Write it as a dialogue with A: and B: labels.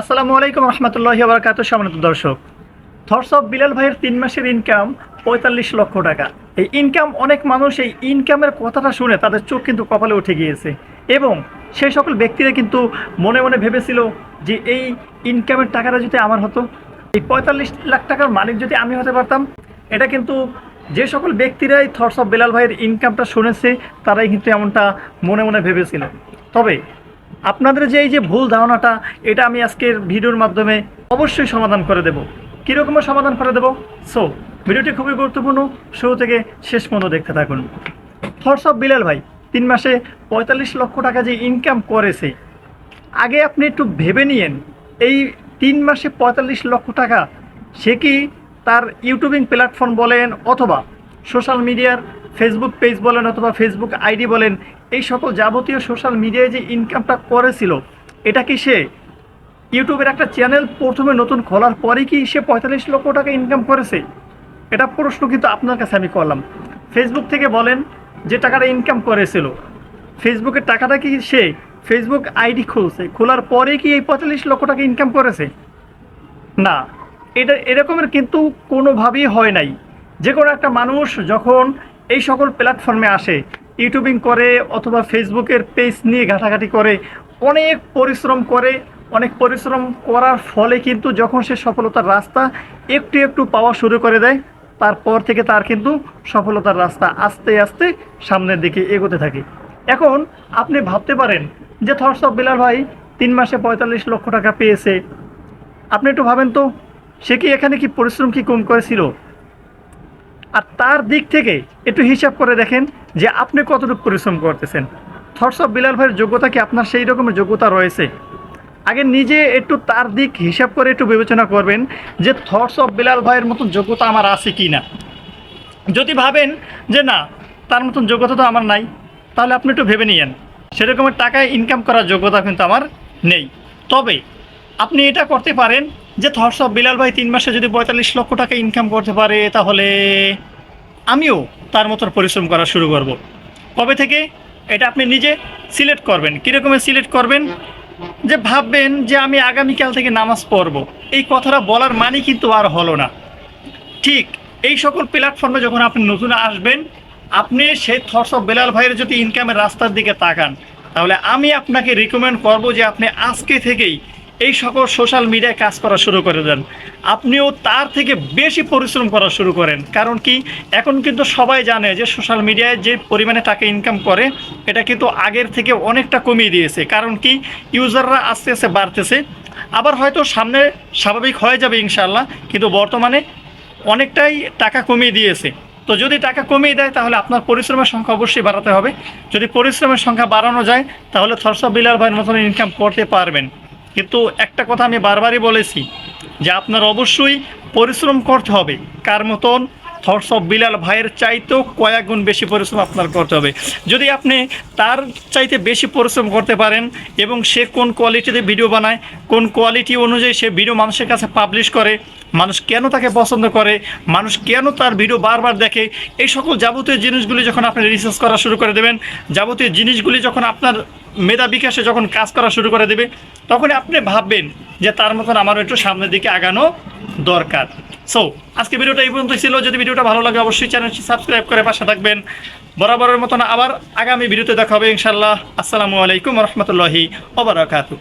A: আসসালামু আলাইকুম রহমতুল্লাহ আবরকাত সম্মানিত দর্শক। থর্স অফ বিলাল ভাইয়ের তিন মাসের ইনকাম পঁয়তাল্লিশ লক্ষ টাকা। এই ইনকাম অনেক মানুষ এই ইনকামের কথাটা শুনে তাদের চোখ কিন্তু কপালে উঠে গিয়েছে। এবং সেই সকল ব্যক্তিরা কিন্তু মনে মনে ভেবেছিল যে এই ইনকামের টাকাটা যদি আমার হতো, এই পঁয়তাল্লিশ লাখ টাকার মালিক যদি আমি হতে পারতাম, এটা কিন্তু যে সকল ব্যক্তিরাই থর্স অফ বিলাল ভাইয়ের ইনকামটা শুনেছে, তারাই কিন্তু এমনটা মনে মনে ভেবেছিল। তবে আপনাদের যে এই যে ভুল ধারণাটা, এটা আমি আজকের ভিডিওর মাধ্যমে অবশ্যই সমাধান করে দেব। কীরকমের সমাধান করে দেব? সো ভিডিওটি খুবই গুরুত্বপূর্ণ। শুরু থেকে শেষ পর্যন্ত দেখতে থাকুন। থর্স অফ বিলাল ভাই, তিন মাসে পঁয়তাল্লিশ লক্ষ টাকা যে ইনকাম করেছে, আগে আপনি একটু ভেবে নিয়েন, এই তিন মাসে পঁয়তাল্লিশ লক্ষ টাকা, সে কি তার ইউটিউবিং প্ল্যাটফর্ম বলেন অথবা সোশ্যাল মিডিয়ার ফেসবুক পেজ বলেন অথবা ফেসবুক আইডি বলেন, এই সকল যাবতীয় সোশ্যাল মিডিয়ায় যে ইনকামটা করেছিল, এটা কি সে ইউটিউবের একটা চ্যানেল প্রথমে নতুন খোলার পরে কি সে পঁয়তাল্লিশ লক্ষ টাকা ইনকাম করেছে? এটা প্রশ্ন কিন্তু আপনার কাছে আমি করলাম। ফেসবুক থেকে বলেন যে টাকাটা ইনকাম করেছিল ফেসবুকের টাকাটা কি সে ফেসবুক আইডি খুলছে, খোলার পরে কি এই পঁয়তাল্লিশ লক্ষ টাকা ইনকাম করেছে? না, এটা এরকমের কিন্তু কোনোভাবেই হয় নাই। যে কোনো একটা মানুষ যখন এই সকল প্ল্যাটফর্মে আসে ইউটিউবিং করে অথবা ফেসবুকের পেজ নিয়ে ঘাটাঘাটি করে, অনেক পরিশ্রম করে, অনেক পরিশ্রম করার ফলে কিন্তু যখন সে সফলতার রাস্তা একটু একটু পাওয়া শুরু করে দেয়, তারপর থেকে তার কিন্তু সফলতার রাস্তা আস্তে আস্তে সামনের দিকে এগোতে থাকে। এখন আপনি ভাবতে পারেন যে থর্স অফ বিলাল ভাই, তিন মাসে পঁয়তাল্লিশ লক্ষ টাকা পেয়েছে। আপনি একটু ভাবেন তো, সে কি এখানে কি পরিশ্রম কি কম করেছিল? আর তার দিক থেকে একটু হিসাব করে দেখেন যে আপনি কতটুকু পরিশ্রম করতেছেন। থটস অফ বিলাল ভাইয়ের যোগ্যতা কি? আপনার সেই রকমের যোগ্যতা রয়েছে। আগে নিজে একটু তার দিক হিসাব করে একটু বিবেচনা করবেন যে থটস অফ বিলাল ভাইয়ের মতন যোগ্যতা আমার আছে কি না। যদি ভাবেন যে না, তার মতন যোগ্যতা তো আমার নাই, তাহলে আপনি একটু ভেবে নিয়েন। সেরকমের টাকায় ইনকাম করার যোগ্যতা কিন্তু আমার নেই। তবে আপনি এটা করতে পারেন যে থটস অফ বিলাল ভাই তিন মাসে যদি পঁয়তাল্লিশ লক্ষ টাকা ইনকাম করতে পারে, তাহলে আমিও তার মতন পরিশ্রম করা শুরু করব। কবে থেকে? এটা আপনি নিজে সিলেক্ট করবেন। কীরকমের সিলেক্ট করবেন? যে ভাববেন যে আমি আগামীকাল থেকে নামাজ পড়ব। এই কথাটা বলার মানে কিন্তু আর হলো না। ঠিক এই সকল প্ল্যাটফর্মে যখন আপনি নতুন আসবেন, আপনি সেই থটস অফ বেলাল ভাইয়ের যদি ইনকামের রাস্তার দিকে তাকান, তাহলে আমি আপনাকে রিকমেন্ড করব যে আপনি আজকে থেকেই এই সকল সোশ্যাল মিডিয়ায় কাজ করা শুরু করে দেন। আপনিও তার থেকে বেশি পরিশ্রম করা শুরু করেন। কারণ কি? এখন কিন্তু সবাই জানে যে সোশ্যাল মিডিয়ায় যে পরিমাণে টাকা ইনকাম করে, এটা কিন্তু আগের থেকে অনেকটা কমিয়ে দিয়েছে। কারণ কি? ইউজাররা আস্তে আস্তে বাড়তেছে। আবার হয়তো সামনে স্বাভাবিক হয়ে যাবে ইনশাল্লাহ কিন্তু বর্তমানে অনেকটাই টাকা কমিয়ে দিয়েছে। তো যদি টাকা কমিয়ে দেয়, তাহলে আপনার পরিশ্রমের সংখ্যা অবশ্যই বাড়াতে হবে। যদি পরিশ্রমের সংখ্যা বাড়ানো যায়, তাহলে থরসব বিলার ভাইয়ের মতন ইনকাম করতে পারবেন। কিন্তু একটা কথা আমি বারবারই বলেছি যে আপনার অবশ্যই পরিশ্রম করতে হবে। কার মতন? থটস অফ বিলাল ভাইয়ের চাইতেও কয়েক গুণ বেশি পরিশ্রম আপনার করতে হবে। যদি আপনি তার চাইতে বেশি পরিশ্রম করতে পারেন এবং সে কোন কোয়ালিটিতে ভিডিও বানায়, কোন কোয়ালিটি অনুযায়ী সে ভিডিও মানুষের কাছে পাবলিশ করে, মানুষ কেন তাকে পছন্দ করে, মানুষ কেন তার ভিডিও বারবার দেখে, এই সকল যাবতীয় জিনিসগুলি যখন আপনি রিসার্চ করা শুরু করে দেবেন, যাবতীয় জিনিসগুলি যখন আপনার মেধা বিকাশে যখন কাজ করা শুরু করে দেবে তখন আপনি ভাববেন যে তার মতন আমারও একটু সামনের দিকে আগানো দরকার। সো আজকে ভিডিওটা এই পর্যন্ত ছিল। যদি ভিডিওটা ভালো লাগে, অবশ্যই চ্যানেলটি সাবস্ক্রাইব করে পাশে থাকবেন। বরাবরের মতন আবার আগামী ভিডিওতে দেখা হবে ইনশাল্লাহ আসসালামু আলাইকুম রহমতুল্লাহি ওবরাকাতু